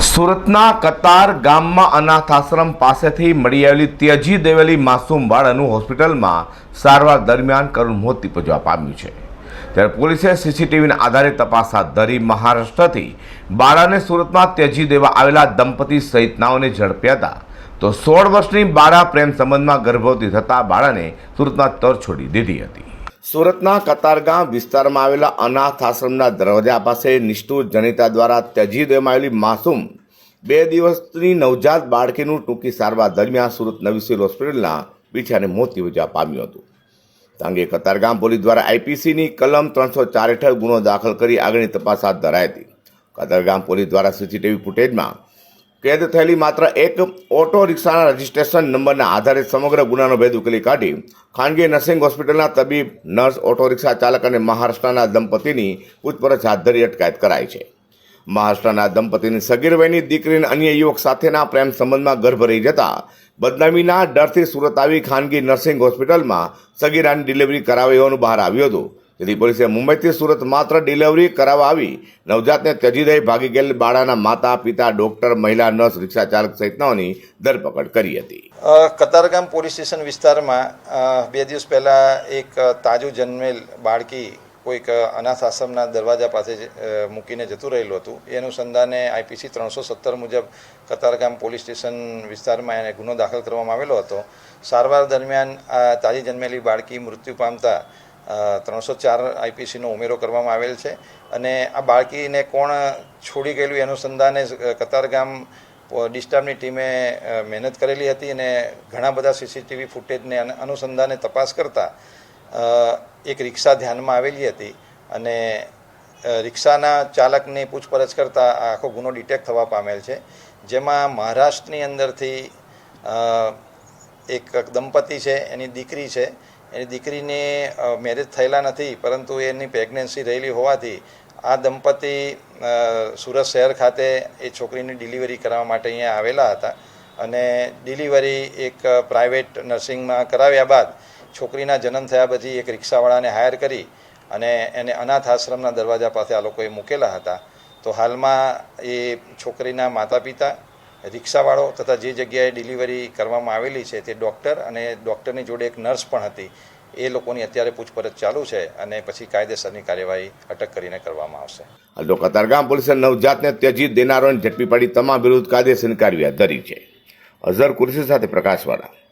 સુરતના કતાર ગામમાં અનાથ આશ્રમ પાસેથી મળી આવેલી ત્યજી દેવેલી માસૂમ બાળાનું હોસ્પિટલમાં સારવાર દરમિયાન કરુણ મોત નીપજવા પામ્યું છે. ત્યારે પોલીસે સીસીટીવીના આધારે તપાસ હાથ ધરી મહારાષ્ટ્રથી બાળાને સુરતમાં ત્યજી દેવા આવેલા દંપતી સહિતનાઓને ઝડપ્યા હતા. તો સોળ વર્ષની બાળા પ્રેમ સંબંધમાં ગર્ભવતી થતા બાળાને સુરતમાં તર છોડી દીધી હતી. સુરતના કતારગામ વિસ્તારમાં આવેલા અનાથ આશ્રમના દરવાજા પાસે નિષ્ઠુર જનિતા દ્વારા ત્યજી દેવામાં આવેલી માસૂમ બે દિવસની નવજાત બાળકીનું ટૂંકી સારવાર દરમિયાન સુરત નવી સિવિલ હોસ્પિટલના પીછાને મોત નિપજવા પામ્યું હતું. તાંગે કતારગામ પોલીસ દ્વારા આઈપીસીની કલમ ત્રણસો ચાર હેઠળ ગુનો દાખલ કરી આગળની તપાસ હાથ ધરાઈ હતી. કતારગામ પોલીસ દ્વારા સીસીટીવી ફૂટેજમાં કેદ થયેલી માત્ર એક ઓટો રિક્ષાના રજિસ્ટ્રેશન નંબરના આધારે સમગ્ર ગુનાનો ભેદ ઉકેલી કાઢી ખાનગી નર્સિંગ હોસ્પિટલના તબીબ, નર્સ ઓટો રિક્ષા ચાલક અને મહારાષ્ટ્રના દંપતીની પૂછપરછ હાથ ધરી અટકાયત કરાઈ છે. મહારાષ્ટ્રના દંપતીની સગીર વયની દીકરીને અન્ય યુવક સાથેના પ્રેમ સંબંધમાં ગર્ભ રહી જતા બદનામીના ડરથી સુરત આવી ખાનગી નર્સિંગ હોસ્પિટલમાં સગીરાની ડિલિવરી કરાવી હોવાનું બહાર આવ્યું હતું. જેથી પોલીસે મુંબઈથી સુરત માત્ર ડિલિવરી કરાવવા આવી નવજાતને ત્યજી દઈ ભાગી ગયેલ બાળાના માતા, પિતા ડોક્ટર મહિલા નર્સ રિક્ષા ચાલક સહિતનાઓની ધરપકડ કરી હતી. કતારગામ પોલીસ સ્ટેશન વિસ્તારમાં બે દિવસ પહેલાં એક તાજું જન્મેલ બાળકી કોઈક અનાથ આશ્રમના દરવાજા પાસે મૂકીને જતું રહેલું હતું. એ અનુસંધાને આઈપીસી ત્રણસો સત્તર મુજબ કતારગામ પોલીસ સ્ટેશન વિસ્તારમાં એને ગુનો દાખલ કરવામાં આવેલો હતો. સારવાર દરમિયાન આ તાજી જન્મેલી બાળકી મૃત્યુ પામતા ત્રણસો ચાર આઈપીસીનો ઉમેરો કરવામાં આવેલ છે અને આ બાળકીને કોણ છોડી ગયેલું અનુસંધાને કતારગામ ડિસ્ટાફની ટીમે મહેનત કરેલી હતી અને ઘણા બધા સીસીટીવી ફૂટેજને અનુસંધાને તપાસ કરતાં એક રિક્ષા ધ્યાનમાં આવેલી હતી અને રિક્ષાના ચાલકની પૂછપરછ કરતાં આખો ગુનો ડિટેક્ટ થવા પામેલ છે. જેમાં મહારાષ્ટ્રની અંદરથી એક દંપતી છે, એની દીકરી છે એની દીકરીને મેરેજ થયેલા નથી, પરંતુ એની પ્રેગ્નન્સી રહેલી હોવાથી આ દંપતી સુરત શહેર ખાતે એ છોકરીની ડિલિવરી કરવા માટે અહીંયા આવેલા હતા અને ડિલિવરી એક પ્રાઇવેટ નર્સિંગમાં કરાવ્યા બાદ છોકરીના જન્મ થયા પછી એક રિક્ષાવાળાને હાયર કરી અને એને અનાથ આશ્રમના દરવાજા પાસે આ લોકોએ મૂકેલા હતા. તો હાલમાં એ છોકરીના માતા પિતા રિક્ષાવાળો તથા જે જગ્યાએ ડિલિવરી કરવામાં આવેલી છે તે ડૉક્ટર અને ડૉક્ટરની જોડે એક નર્સ પણ હતી. એ લોકોની અત્યારે પૂછપરછ ચાલુ છે અને પછી કાયદેસરની કાર્યવાહી અટક કરીને કરવામાં આવશે. હાલ તો કતારગામ પોલીસે નવજાતને ત્યજી દેનારોને ઝડપી પાડી તમામ વિરુદ્ધ કાયદેસરની કાર્યવાહી ધરી છે. અઝર કુરશી સાથે પ્રકાશવાળા.